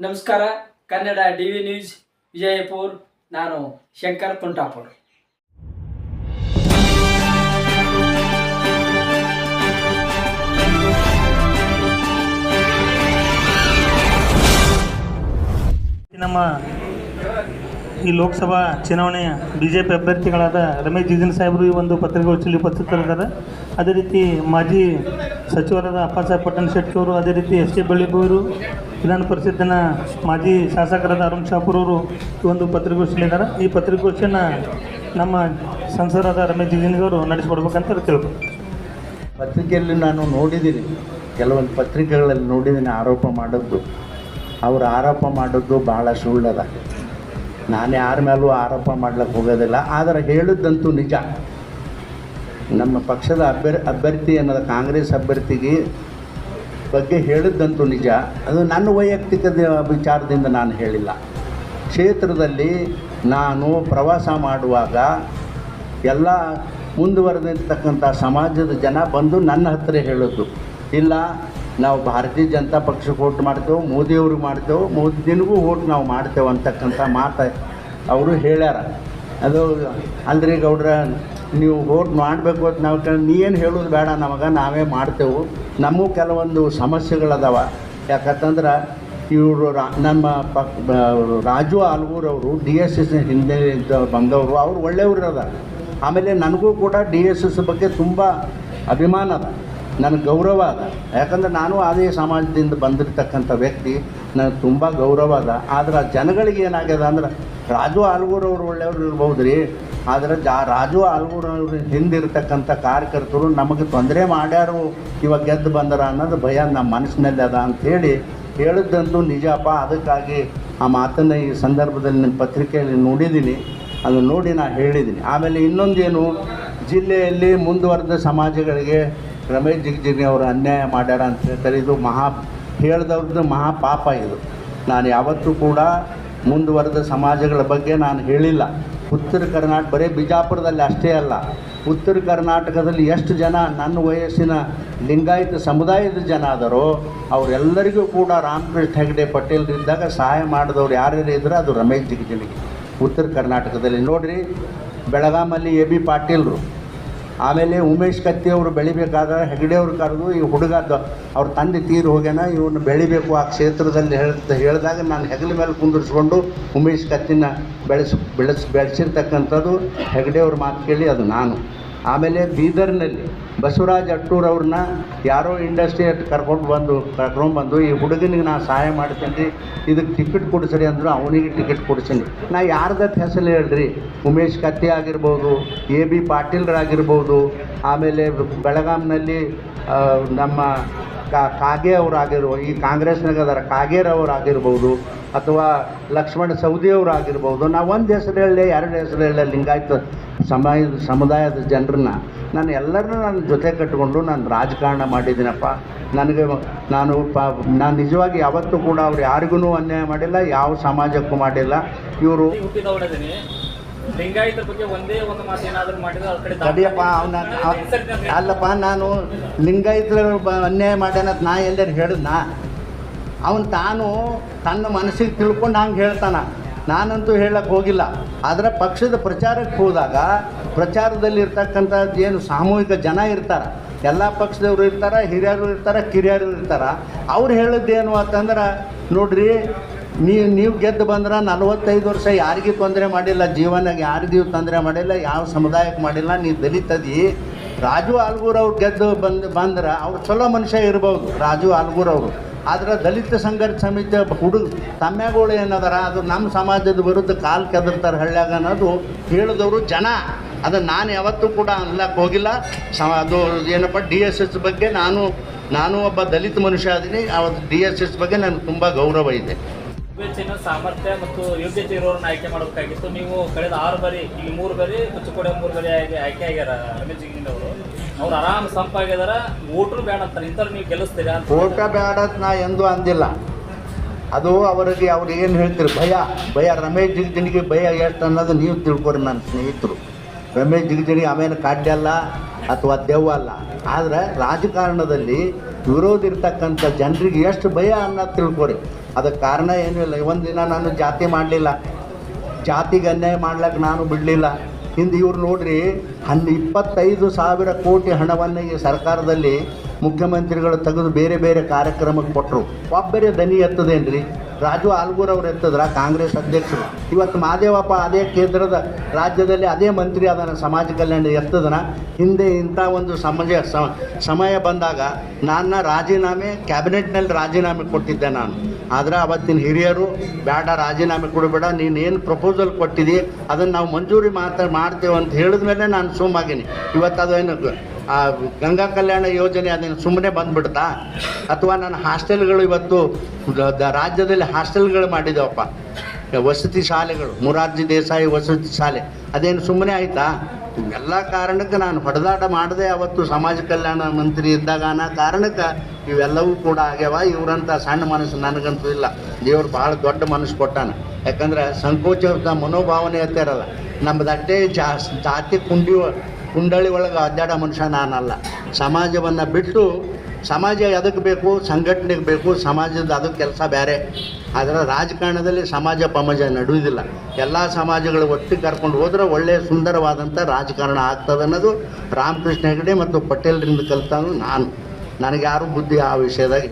ನಮಸ್ಕಾರ, Kannada D V news, Vijayapur. ನಾನು ಶಂಕರ್ ಕುಂಟಾಪುರ್. ನಮ್ಮ ಈ ಲೋಕಸಭಾ ಚುನಾವಣೆಯ ಬಿ ಜೆ ಪಿ ಅಭ್ಯರ್ಥಿಗಳಾದ ರಮೇಶ್ ಜಿಜಿನ್ ಸಾಹೇಬರು ಈ ಒಂದು ಪತ್ರಿಕಾಗೋಷ್ಠಿಯಲ್ಲಿ ಉಪಸ್ಥಿತರಿದ್ದಾರೆ ಅದೇ ರೀತಿ ಮಾಜಿ ಸಚಿವರಾದ ಅಪ್ಪಾಸಾಹೇಬ್ ಪಟ್ಟಣ ಶೆಟ್ಟಿ ಅವರು ಅದೇ ರೀತಿ ಎಸ್ ಕೆ ಬೆಳ್ಳಿಬೂರು, ವಿಧಾನ ಪರಿಷತ್ತಿನ ಮಾಜಿ ಶಾಸಕರಾದ ಅರುಣ್ ಶಾಪುರ್ ಅವರು ಈ ಒಂದು ಪತ್ರಿಕೋಷ್ಠಿಯಲ್ಲಿದ್ದಾರೆ. ಈ ಪತ್ರಿಕಾಗೋಷ್ಠಿಯನ್ನು ನಮ್ಮ ಸಂಸದರಾದ ರಮೇಶ್ ಜಿಗಿನಿಗವರು ನಡೆಸಿಕೊಡ್ಬೇಕಂತ ತಿಳ್ಕೊ ಪತ್ರಿಕೆಯಲ್ಲಿ ನಾನು ನೋಡಿದ್ದೀನಿ. ಕೆಲವೊಂದು ಪತ್ರಿಕೆಗಳಲ್ಲಿ ನೋಡಿದ್ದೀನಿ ಆರೋಪ ಮಾಡೋದು ಅವರು ಆರೋಪ ಮಾಡೋದು ಭಾಳ ಸುಳ್ಳದ. ನಾನು ಯಾರ ಮೇಲೂ ಆರೋಪ ಮಾಡ್ಲಿಕ್ಕೆ ಹೋಗೋದಿಲ್ಲ. ಆದರೆ ಹೇಳಿದ್ದಂತೂ ನಿಜ. ನಮ್ಮ ಪಕ್ಷದ ಅಭ್ಯರ್, ಅಭ್ಯರ್ಥಿ ಅನ್ನೋದು ಕಾಂಗ್ರೆಸ್ ಅಭ್ಯರ್ಥಿಗೆ ಬಗ್ಗೆ ಹೇಳಿದ್ದಂತೂ ನಿಜ. ಅದು ನನ್ನ ವೈಯಕ್ತಿಕ ವಿಚಾರದಿಂದ ನಾನು ಹೇಳಿಲ್ಲ. ಕ್ಷೇತ್ರದಲ್ಲಿ ನಾನು ಪ್ರವಾಸ ಮಾಡುವಾಗ ಎಲ್ಲ ಮುಂದುವರೆದಿರ್ತಕ್ಕಂಥ ಸಮಾಜದ ಜನ ಬಂದು ನನ್ನ ಹತ್ತಿರ ಹೇಳೋದು. ಇಲ್ಲ, ನಾವು ಭಾರತೀಯ ಜನತಾ ಪಕ್ಷಕ್ಕೆ ಓಟ್ ಮಾಡ್ತೇವೆ ಮೋದಿಯವ್ರಿಗೆ ಮಾಡ್ತೇವೆ ಮೋದಿನಿಗೂ ಓಟ್ ನಾವು ಮಾಡ್ತೇವೆ ಅಂತಕ್ಕಂಥ ಮಾತು ಅವರು ಹೇಳ್ಯಾರ. ಅದು ಅಲ್ರಿ ಗೌಡ್ರ ನೀವು ವೋಟ್ ಮಾಡಬೇಕು ಅಂತ ನಾವು ಕೇಳಿ ನೀ ಏನು ಹೇಳೋದು ಬೇಡ ನಮಗೆ, ನಾವೇ ಮಾಡ್ತೇವೆ. ನಮಗೂ ಕೆಲವೊಂದು ಸಮಸ್ಯೆಗಳದಾವ. ಯಾಕಂತಂದ್ರೆ, ಇವರು ರಾ, ನಮ್ಮ ಪಕ್ ರಾಜು ಆಲ್ಗೂರವರು ಡಿ ಎಸ್ ಎಸ್ ಹಿಂದೆ ಇದ್ದ- ಬಂದವರು, ಅವ್ರು ಒಳ್ಳೆಯವ್ರು ಅದ. ಆಮೇಲೆ ನನಗೂ ಕೂಡ ಡಿ ಎಸ್ ಎಸ್ ಬಗ್ಗೆ ತುಂಬ ಅಭಿಮಾನ ಅದ. ನನಗೆ ಗೌರವ ಅದ. ಯಾಕಂದ್ರೆ ನಾನು ಅದೇ ಸಮಾಜದಿಂದ ಬಂದಿರತಕ್ಕಂಥ ವ್ಯಕ್ತಿ. ನನಗೆ ತುಂಬ ಗೌರವ ಅದ. ಆದ್ರೆ ಜನಗಳಿಗೆ ಏನಾಗ್ಯದ ಅಂದ್ರೆ, ರಾಜು ಆಲ್ಗೂರ್ ಅವರು ಒಳ್ಳೆಯವ್ರು ಇರ್ಬೋದು ರೀ ಆದರೆ ಜಾ ರಾಜು ಆಲ್ಗೂರ್ ಅವ್ರ ಹಿಂದಿರ್ತಕ್ಕಂಥ ಕಾರ್ಯಕರ್ತರು ನಮಗೆ ತೊಂದರೆ ಮಾಡ್ಯಾರು, ಇವಾಗ ಗೆದ್ದು ಬಂದರ ಅನ್ನೋದು ಭಯ ನಮ್ಮ ಮನಸ್ಸಿನಲ್ಲಿ ಅದ ಅಂಥೇಳಿ ಹೇಳಿದ್ದಂತೂ ನಿಜಪ್ಪ. ಅದಕ್ಕಾಗಿ ಆ ಮಾತನ್ನು ಈ ಸಂದರ್ಭದಲ್ಲಿ ನಿಮ್ಮ ಪತ್ರಿಕೆಯಲ್ಲಿ ನೋಡಿದ್ದೀನಿ. ಅದು ನೋಡಿ ನಾನು ಹೇಳಿದ್ದೀನಿ. ಆಮೇಲೆ ಇನ್ನೊಂದೇನು, ಜಿಲ್ಲೆಯಲ್ಲಿ ಮುಂದುವರೆದ ಸಮಾಜಗಳಿಗೆ ರಮೇಶ್ ಜಿಗಜಿಗಿ ಅವರು ಅನ್ಯಾಯ ಮಾಡ್ಯಾರ ಅಂತ ಹೇಳ್ತಾರೆ. ಇದು ಮಹಾ, ಹೇಳ್ದವ್ರದ್ದು ಮಹಾ ಪಾಪ ಇದು. ನಾನು ಯಾವತ್ತೂ ಕೂಡ ಮುಂದುವರೆದ ಸಮಾಜಗಳ ಬಗ್ಗೆ ನಾನು ಹೇಳಿಲ್ಲ. ಉತ್ತರ ಕರ್ನಾಟಕ, ಬರೀ ಬಿಜಾಪುರದಲ್ಲಿ ಅಷ್ಟೇ ಅಲ್ಲ. ಉತ್ತರ ಕರ್ನಾಟಕದಲ್ಲಿ ಎಷ್ಟು ಜನ ನನ್ನ ವಯಸ್ಸಿನ ಲಿಂಗಾಯತ ಸಮುದಾಯದ ಜನ ಅದರೋ ಅವರೆಲ್ಲರಿಗೂ ಕೂಡ ರಾಮಕೃಷ್ಣ ಹೆಗಡೆ ಪಟೇಲ್ ಇದ್ದಾಗ ಸಹಾಯ ಮಾಡಿದವ್ರು ಯಾರ್ಯಾರು ಇದ್ರೆ ಅದು ರಮೇಶ್ ಜಿಗಜಿಣಿಗೆ. ಉತ್ತರ ಕರ್ನಾಟಕದಲ್ಲಿ ನೋಡಿರಿ ಬೆಳಗಾಮಲ್ಲಿ ಎ ಬಿ ಪಾಟೀಲ್ರು. ಆಮೇಲೆ ಉಮೇಶ್ ಕತ್ತಿ ಅವರು ಬೆಳಿಬೇಕಾದ್ರೆ ಹೆಗಡೆ ಅವ್ರು ಕರೆದು ಈ ಹುಡುಗ ದ- ಅವ್ರ ತಂದೆ ತೀರು ಹೋಗ್ಯಾನ ಇವನ್ನ ಬೆಳಿಬೇಕು ಆ ಕ್ಷೇತ್ರದಲ್ಲಿ ಹೇಳ್ತ ಹೇಳಿದಾಗ ನಾನು ಹೆಗಲ ಮೇಲೆ ಕುಂದಿರಿಸ್ಕೊಂಡು ಉಮೇಶ್ ಕತ್ತಿನ ಬೆಳೆಸ್ ಬೆಳೆಸ್ ಬೆಳೆಸಿರ್ತಕ್ಕಂಥದ್ದು ಹೆಗಡೆ ಮಾತು ಕೇಳಿ ಅದು ನಾನು. ಆಮೇಲೆ ಬೀದರ್ನಲ್ಲಿ ಬಸವರಾಜ್ ಅಟ್ಟೂರ್ ಅವ್ರನ್ನ ಯಾರೋ ಇಂಡಸ್ಟ್ರಿ ಕರ್ಕೊಂಡು ಬಂದು ಕರ್ಕೊಂಡು ಬಂದು, ಈ ಹುಡುಗನಿಗೆ ನಾನು ಸಹಾಯ ಮಾಡ್ತೀನಿ, ಇದಕ್ಕೆ ಟಿಕೆಟ್ ಕೊಡಿಸ್ರಿ ಅಂದರು ಅವನಿಗೆ ಟಿಕೆಟ್ ಕೊಡಿಸೀನಿ ನಾ ಯಾರ್ದತ್ ಹೆಸರು ಹೇಳ್ರಿ ಉಮೇಶ್ ಕತ್ತಿ ಆಗಿರ್ಬೋದು, ಎ ಬಿ ಪಾಟೀಲ್ರಾಗಿರ್ಬೋದು, ಆಮೇಲೆ ಬೆಳಗಾಂನಲ್ಲಿ ನಮ್ಮ ಕಾಗೆ ಆಗಿರೋ ಈ ಕಾಂಗ್ರೆಸ್ನಾಗ ಕಾಗೇರ್ ಅವ್ರು ಆಗಿರ್ಬೋದು ಅಥವಾ ಲಕ್ಷ್ಮಣ ಆಗಿರ್ಬೋದು ನಾವು ಒಂದು ಹೆಸರು ಹೇಳಲಿ ಎರಡು ಹೆಸರು ಹೇಳಲಿ ಲಿಂಗಾಯತ ಸಮಾಜ ಸಮುದಾಯದ ಜನರನ್ನ ನಾನು ಎಲ್ಲರನ್ನೂ ನನ್ನ ಜೊತೆ ಕಟ್ಟಿಕೊಂಡು ನಾನು ರಾಜಕಾರಣ ಮಾಡಿದ್ದೀನಪ್ಪ ನನಗೆ ನಾನು ಪ ನಾನು ನಿಜವಾಗಿ ಯಾವತ್ತೂ ಕೂಡ ಅವ್ರು ಯಾರಿಗೂ ಅನ್ಯಾಯ ಮಾಡಿಲ್ಲ ಯಾವ ಸಮಾಜಕ್ಕೂ ಮಾಡಿಲ್ಲ ಇವರು ಇಲ್ಲಿ ಹುಟ್ಟಿದವನಿದ್ದೀನಿ ಬಗ್ಗೆ ಒಂದೇ ಒಂದು ಮಾತು ಏನಾದರೂ ಮಾಡಿದ್ರೆ ಅವ್ರ ಕಡೆ ತಡಿಯಪ್ಪ ಅವನ ಅಲ್ಲಪ್ಪ ನಾನು ಲಿಂಗಾಯತರ ಬ- ಅನ್ಯಾಯ ಮಾಡ್ಯಾನಂತ ನಾ ಎಲ್ಲರೂ ಹೇಳಿದ್ನಾ ಅವನು ತಾನು ತನ್ನ ಮನಸ್ಸಿಗೆ ತಿಳ್ಕೊಂಡು ಹಂಗೆ ಹೇಳ್ತಾನ. ನಾನಂತೂ ಹೇಳಕ್ಕೆ ಹೋಗಿಲ್ಲ. ಆದರೆ ಪಕ್ಷದ ಪ್ರಚಾರಕ್ಕೆ ಹೋದಾಗ ಪ್ರಚಾರದಲ್ಲಿ ಇರ್ತಕ್ಕಂಥ ಏನು ಸಾಮೂಹಿಕ ಜನ ಇರ್ತಾರೆ. ಎಲ್ಲ ಪಕ್ಷದವರು ಇರ್ತಾರೆ ಹಿರಿಯರು ಇರ್ತಾರೆ ಕಿರಿಯರು ಇರ್ತಾರೆ. ಅವ್ರು ಹೇಳಿದ್ದೇನು ಅಂತಂದ್ರೆ ನೋಡ್ರಿ ನೀವು ನೀವು ಗೆದ್ದು ಬಂದ್ರೆ ನಲವತ್ತೈದು ವರ್ಷ ಯಾರಿಗೂ ತೊಂದರೆ ಮಾಡಿಲ್ಲ ಜೀವನಾಗ ಯಾರಿಗೂ ತೊಂದರೆ ಮಾಡಿಲ್ಲ, ಯಾವ ಸಮುದಾಯಕ್ಕೆ ಮಾಡಿಲ್ಲ, ನೀವು ದಲಿತದಿ ರಾಜು ಆಲ್ಗೂರ್ ಅವ್ರು ಗೆದ್ದು ಬಂದು ಬಂದ್ರೆ ಅವ್ರು ಚಲೋ ಮನುಷ್ಯ ಇರ್ಬೋದು, ರಾಜು ಆಲ್ಗೂರ್ ಅವರು. ಆದ್ರೆ ದಲಿತ ಸಂಘರ್ಷ ಸಮಿತಿ ಹುಡುಗ ತಮ್ಮೆಗಳು ಏನದಾರ, ಅದು ನಮ್ಮ ಸಮಾಜದ ವಿರುದ್ಧ ಕಾಲು ಕೆದರ್ತಾರೆ ಹಳ್ಳ್ಯಾಗ ಅನ್ನೋದು ಹೇಳಿದವರು ಜನ. ಅದು ನಾನು ಯಾವತ್ತೂ ಕೂಡ ಅನ್ಲಕ್ಕೆ ಹೋಗಿಲ್ಲ. ಅದು ಏನಪ್ಪ, ಡಿ ಎಸ್ ಎಸ್ ಬಗ್ಗೆ ನಾನು ನಾನು ಒಬ್ಬ ದಲಿತ ಮನುಷ್ಯ ಅದೀನಿ. ಅವತ್ತು ಡಿ ಎಸ್ ಎಸ್ ಬಗ್ಗೆ ನನಗೆ ತುಂಬ ಗೌರವ ಇದೆ. ವಿವೇಚನ ಸಾಮರ್ಥ್ಯ ಮತ್ತು ಯೋಗ್ಯತೆ ಇರೋರನ್ನ ಆಯ್ಕೆ ಮಾಡಬೇಕಾಗಿತ್ತು. ನೀವು ಕಳೆದ ಆರು ಬಾರಿ ಇಲ್ಲಿ ಮೂರು ಬಾರಿ ಕುಚ್ಚುಕೋಡೆ ಮೂರು ಬಾರಿ ಆಗಿ ಆಯ್ಕೆ ಆಗ್ಯಾರ ರಮೇಶ್ ಜಿಗಿಂಡ್ ಅವರು ಅವ್ರು ಆರಾಮ್ ಸಂಪಾಗಿದಾರ ಓಟ್ರು ಬೇಡ ಅಂತಾರೆ. ಇಂಥವ್ರು ನೀವು ಗೆಲ್ಲಿಸ್ತೀರಾ ಓಟ ಬೇಡ ನಾ ಎಂದೂ ಅಂದಿಲ್ಲ. ಅದು ಅವರಿಗೆ ಅವ್ರು ಏನು ಹೇಳ್ತೀರಿ ಭಯ ಭಯ. ರಮೇಶ್ ಜಿಗಜಿಣಿಗೆ ಭಯ ಎಷ್ಟು ಅನ್ನೋದು ನೀವು ತಿಳ್ಕೊರಿ ನನ್ನ ಸ್ನೇಹಿತರು. ರಮೇಶ್ ಜಿಗಜಿಣಿ ಆಮೇಲೆ ಕಾಡ್ಯಲ್ಲ ಅಥವಾ ದೆವ್ವ ಅಲ್ಲ. ಆದರೆ ರಾಜಕಾರಣದಲ್ಲಿ ವಿರೋಧ ಇರ್ತಕ್ಕಂಥ ಜನರಿಗೆ ಎಷ್ಟು ಭಯ ಅನ್ನೋದು ತಿಳ್ಕೊಡಿ ಅದಕ್ಕೆ ಕಾರಣ ಏನೂ ಇಲ್ಲ. ಒಂದು ದಿನ ನಾನು ಜಾತಿ ಮಾಡಲಿಲ್ಲ. ಜಾತಿಗೆ ಅನ್ಯಾಯ ಮಾಡ್ಲಿಕ್ಕೆ ನಾನು ಬಿಡಲಿಲ್ಲ. ಹಿಂದೆ ಇವ್ರು ನೋಡ್ರಿ, ಹನ್ ಇಪ್ಪತ್ತೈದು ಸಾವಿರ ಕೋಟಿ ಹಣವನ್ನು ಈ ಸರ್ಕಾರದಲ್ಲಿ ಮುಖ್ಯಮಂತ್ರಿಗಳು ತೆಗೆದು ಬೇರೆ ಬೇರೆ ಕಾರ್ಯಕ್ರಮಕ್ಕೆ ಕೊಟ್ಟರು ಒಬ್ಬರೇ ದನಿ ಎತ್ತದೇನ್ರಿ ರಾಜು ಆಲ್ಗೂರ್ ಅವ್ರು ಎತ್ತದ್ರ? ಕಾಂಗ್ರೆಸ್ ಅಧ್ಯಕ್ಷರು. ಇವತ್ತು ಮಹಾದೇವಪ್ಪ ಅದೇ ಕೇಂದ್ರದ ರಾಜ್ಯದಲ್ಲಿ ಅದೇ ಮಂತ್ರಿ ಅದನ್ನು ಸಮಾಜ ಕಲ್ಯಾಣ ಎತ್ತದನ. ಹಿಂದೆ ಇಂಥ ಒಂದು ಸಮಯ ಸಮಯ ಬಂದಾಗ ನನ್ನ ರಾಜೀನಾಮೆ, ಕ್ಯಾಬಿನೆಟ್ನಲ್ಲಿ ರಾಜೀನಾಮೆ ಕೊಟ್ಟಿದ್ದೆ ನಾನು. ಆದರೆ ಅವತ್ತಿನ ಹಿರಿಯರು ಬೇಡ ರಾಜೀನಾಮೆ ಕೊಡಬೇಡ. ನೀನು ಏನು ಪ್ರಪೋಸಲ್ ಕೊಟ್ಟಿದ್ದೀ ಅದನ್ನು ನಾವು ಮಂಜೂರಿ ಮಾತಾ ಮಾಡ್ತೇವೆ ಅಂತ ಹೇಳಿದ ಮೇಲೆ ನಾನು ಸುಮ್ಮಾಗೀನಿ. ಇವತ್ತು ಅದೇನು ಆ ಗಂಗಾ ಕಲ್ಯಾಣ ಯೋಜನೆ ಅದನ್ನು ಸುಮ್ಮನೆ ಬಂದ್ಬಿಡ್ತಾ? ಅಥವಾ ನನ್ನ ಹಾಸ್ಟೆಲ್ಗಳು ಇವತ್ತು ರಾಜ್ಯದಲ್ಲಿ ಹಾಸ್ಟೆಲ್ಗಳು ಮಾಡಿದವಪ್ಪ. ವಸತಿ ಶಾಲೆಗಳು, ಮುರಾರ್ಜಿ ದೇಸಾಯಿ ವಸತಿ ಶಾಲೆ. ಅದೇನು ಸುಮ್ಮನೆ ಆಯ್ತಾ? ಎಲ್ಲ ಕಾರಣಕ್ಕೆ ನಾನು ಹೊಡೆದಾಟ ಮಾಡದೆ ಅವತ್ತು ಸಮಾಜ ಕಲ್ಯಾಣ ಮಂತ್ರಿ ಇದ್ದಾಗ ಅನ್ನೋ ಕಾರಣಕ್ಕೆ ಇವೆಲ್ಲವೂ ಕೂಡ ಆಗ್ಯಾವ. ಇವರಂಥ ಸಣ್ಣ ಮನಸ್ಸು ನನಗಂತೂ ಇಲ್ಲ. ದೇವ್ರು ಭಾಳ ದೊಡ್ಡ ಮನಸ್ಸು ಕೊಟ್ಟಾನ. ಯಾಕಂದ್ರೆ ಸಂಕೋಚ ಮನೋಭಾವನೆ ಇರಲ್ಲ. ಅಷ್ಟೇ ಜಾಸ್, ಜಾತಿ ಕುಂಡಿ ಕುಂಡಳಿ ಒಳಗೆ ಅಡ್ಡಾಡೋ ಮನುಷ್ಯ ನಾನಲ್ಲ. ಸಮಾಜವನ್ನು ಬಿಟ್ಟು ಸಮಾಜ ಎದಕ್ಕೆ ಬೇಕು? ಸಂಘಟನೆಗೆ ಬೇಕು. ಸಮಾಜದ ಅದಕ್ಕೆ ಕೆಲಸ ಬೇರೆ ಆದರೆ ರಾಜಕಾರಣದಲ್ಲಿ ಸಮಾಜ ಪಮಾಜ ನಡೆಯುವುದಿಲ್ಲ ಎಲ್ಲ ಸಮಾಜಗಳು ಒಟ್ಟಿಗೆ ಕರ್ಕೊಂಡು ಹೋದ್ರೆ ಒಳ್ಳೆಯ ಸುಂದರವಾದಂಥ ರಾಜಕಾರಣ ಆಗ್ತದೆ ಅನ್ನೋದು ರಾಮಕೃಷ್ಣ ಹೆಗಡೆ ಮತ್ತು ಪಟೇಲ್ರಿಂದ ಕಲಿತಾನು ನಾನು. ನನಗೆ ಯಾರು ಬುದ್ಧಿ ಆ ವಿಷಯದಾಗ